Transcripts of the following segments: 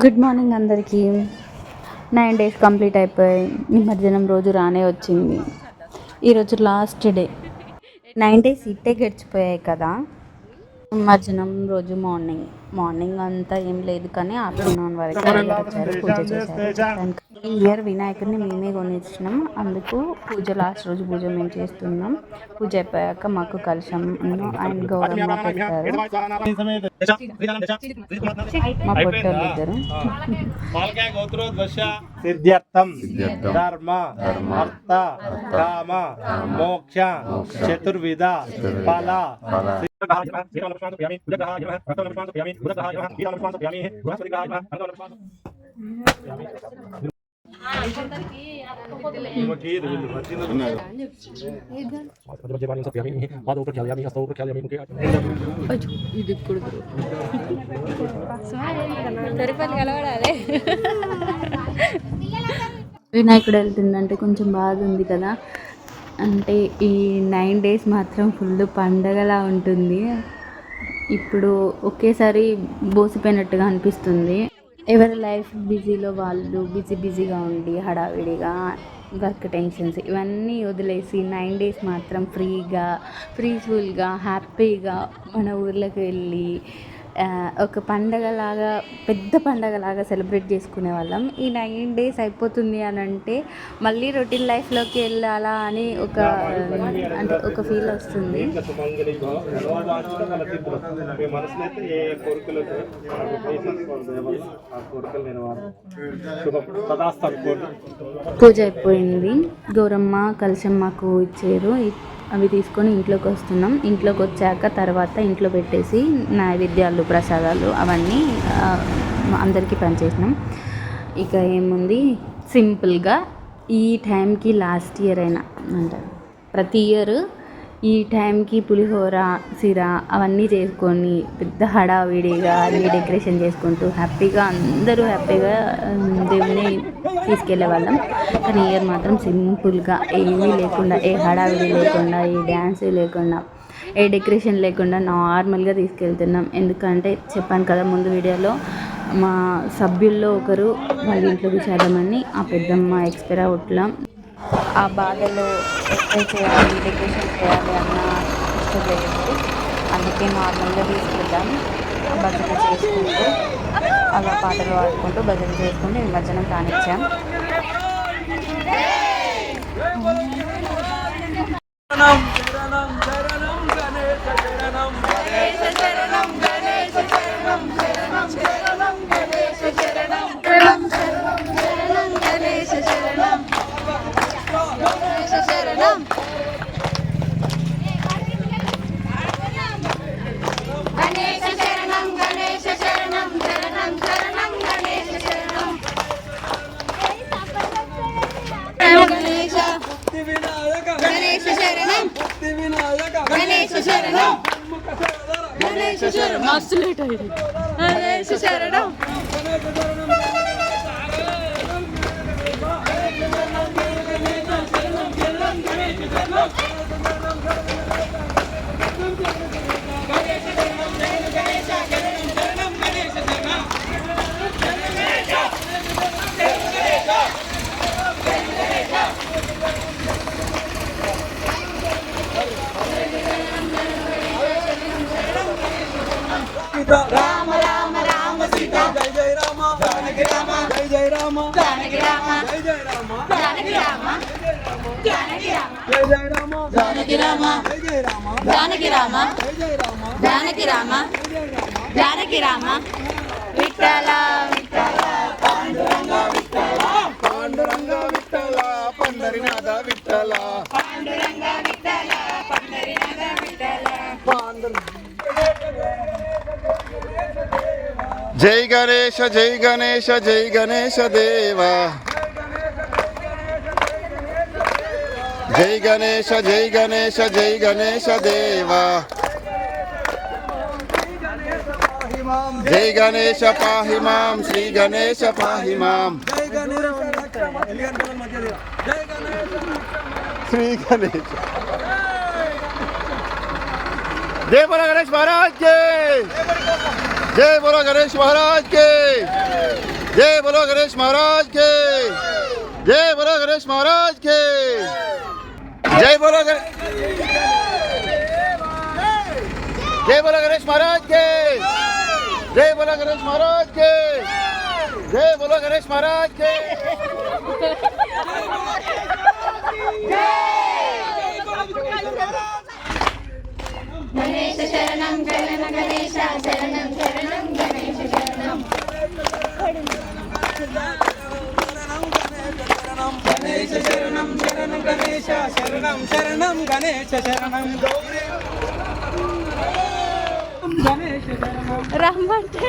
Good morning అందరికీ. Nine days complete అయిపోయాయి నిమజ్జనం రోజు రానే వచ్చింది. ఈరోజు లాస్ట్ డే నైన్ డేస్ ఇట్టే గడిచిపోయాయి కదా. నిమజ్జనం రోజు మార్నింగ్ మార్నింగ్ అంతా ఏం లేదు కానీ ఆఫ్టర్నూన్ వరకు వచ్చారు పూజ చేశారు. ఈ ఇయర్ వినాయకుడిని మేమే కొనిచ్చినాం. అందుకు పూజ లాస్ట్ రోజు పూజ మేము చేస్తున్నాం. పూజ అయిపోయాక మాకు కలశం అండ్ గౌరమ్మ పెట్టారు. మా పొట్టోళ్ళు ఇద్దరు. సిద్ధ్యర్థం ధర్మ అర్థ కామ మోక్ష చతుర్విధ ఫల వినాయకుడు వెళ్తుందంటే కొంచెం బాధ ఉంది కదా. అంటే ఈ నైన్ డేస్ మాత్రం ఫుల్ పండగలా ఉంటుంది. ఇప్పుడు ఒకేసారి బోసిపోయినట్టుగా అనిపిస్తుంది. ఎవరి లైఫ్ బిజీలో వాళ్ళు బిజీ బిజీగా ఉండి హడావిడిగా వర్క్ టెన్షన్స్ ఇవన్నీ వదిలేసి నైన్ డేస్ మాత్రం ఫ్రీగా ఫ్రీఫుల్గా హ్యాపీగా మన ఊర్లోకి వెళ్ళి ఒక పండగలాగా పెద్ద పండగలాగా సెలబ్రేట్ చేసుకునే వాళ్ళం. ఈ నైన్ డేస్ అయిపోతుంది అని అంటే మళ్ళీ రొటీన్ లైఫ్లోకి వెళ్ళాలా అని ఒక అంటే ఒక ఫీల్ వస్తుంది. పూజ అయిపోయింది. గౌరమ్మ కలశం మాకు ఇచ్చారు. అవి తీసుకొని ఇంట్లోకి వస్తున్నాం. ఇంట్లోకి వచ్చాక తర్వాత ఇంట్లో పెట్టేసి నైవేద్యాలు ప్రసాదాలు అవన్నీ అందరికీ పనిచేసినాం. ఇక ఏముంది? సింపుల్గా ఈ టైంకి లాస్ట్ ఇయర్ అయినా అంటారు. ప్రతి ఇయర్ ఈ టైంకి పులిహోర సిర అవన్నీ చేసుకొని పెద్ద హడావిడిగా అన్ని డెకరేషన్ చేసుకుంటూ హ్యాపీగా అందరూ హ్యాపీగా దేవుని తీసుకెళ్ళే వాళ్ళం. కానీ ఇయర్ మాత్రం సింపుల్గా ఏమీ లేకుండా ఏ హడావిడి లేకుండా ఏ డ్యాన్స్ లేకుండా ఏ డెకరేషన్ లేకుండా నార్మల్గా తీసుకెళ్తున్నాం. ఎందుకంటే చెప్పాను కదా ముందు వీడియోలో మా సభ్యుల్లో ఒకరు వాళ్ళ ఇంట్లోకి చేద్దామని ఆ పెద్దమ్మ ఎక్స్పైర్ అవుట్లాం ఆ బాధలో ఎక్స్ప్రెస్ చేయాలి డెకరేషన్ చేయాలి అన్న ఇష్టం లేదు అందుకే నార్మల్గా తీసుకుంటాం భజన చేసుకుంటూ అలా పాటలు పాడుకుంటూ భజన చేసుకుంటూ నిమజ్జనం కానిచ్చాం గణేశ గణేశ శరణం గణేశ శరణం గణేశ శరణం మస్తు లేట్ అయింది గణేశ శరణం జయ రామ జానకి రామ జయ జయ రామ జానకి రామ జయ జయ రామ జానకి రామ జానకి రామ జయ జయ రామ జానకి రామ జయ జయ రామ జానకి రామ జయ జయ రామ జానకి రామ జానకి రామ విఠల విఠల పాండురంగ విఠల పండరినాథ విఠల పాండురంగ విఠల పండరినాథ విఠల. జై గణేష జై గణేష జై గణేష దేవా. జై గణేష జై గణేష జై గణేష దేవా. జై గణేష పాహి మాం శ్రీ గణేష పాహి మాం. శ్రీ గణేష. దేవర గణేష్ మహారాజ్ జై. जय बोलो गणेश महाराज के। जय बोलो गणेश महाराज के। जय बोलो गणेश महाराज के। जय बोलो जय बोलो गणेश महाराज के। जय बोलो गणेश महाराज के। जय बोलो गणेश महाराज के। जय శరణం గణన గణేశ శరణం శరణం గణేశ శరణం గణేశ శరణం శరణం గణేశ శరణం శరణం గణేశ శరణం గౌరీ గణేశ శరణం. రమ్మంటే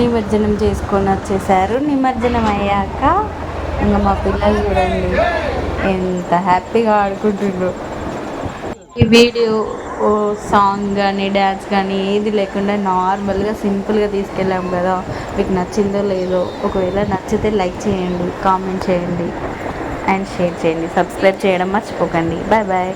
నిమజ్జనం చేసుకొని వచ్చేసారు. నిమజ్జనం అయ్యాక ఇంకా మా పిల్లలు చూడండి ఎంత హ్యాపీగా ఆడుకుంటుండ్రు ఈ వీడియో ఓ సాంగ్ కానీ డ్యాన్స్ కానీ ఏది లేకుండా నార్మల్గా సింపుల్గా తీసుకెళ్ళాం కదా. మీకు నచ్చిందో లేదో ఒకవేళ నచ్చితే లైక్ చేయండి కామెంట్ చేయండి అండ్ షేర్ చేయండి. సబ్స్క్రైబ్ చేయడం మర్చిపోకండి. Bye bye.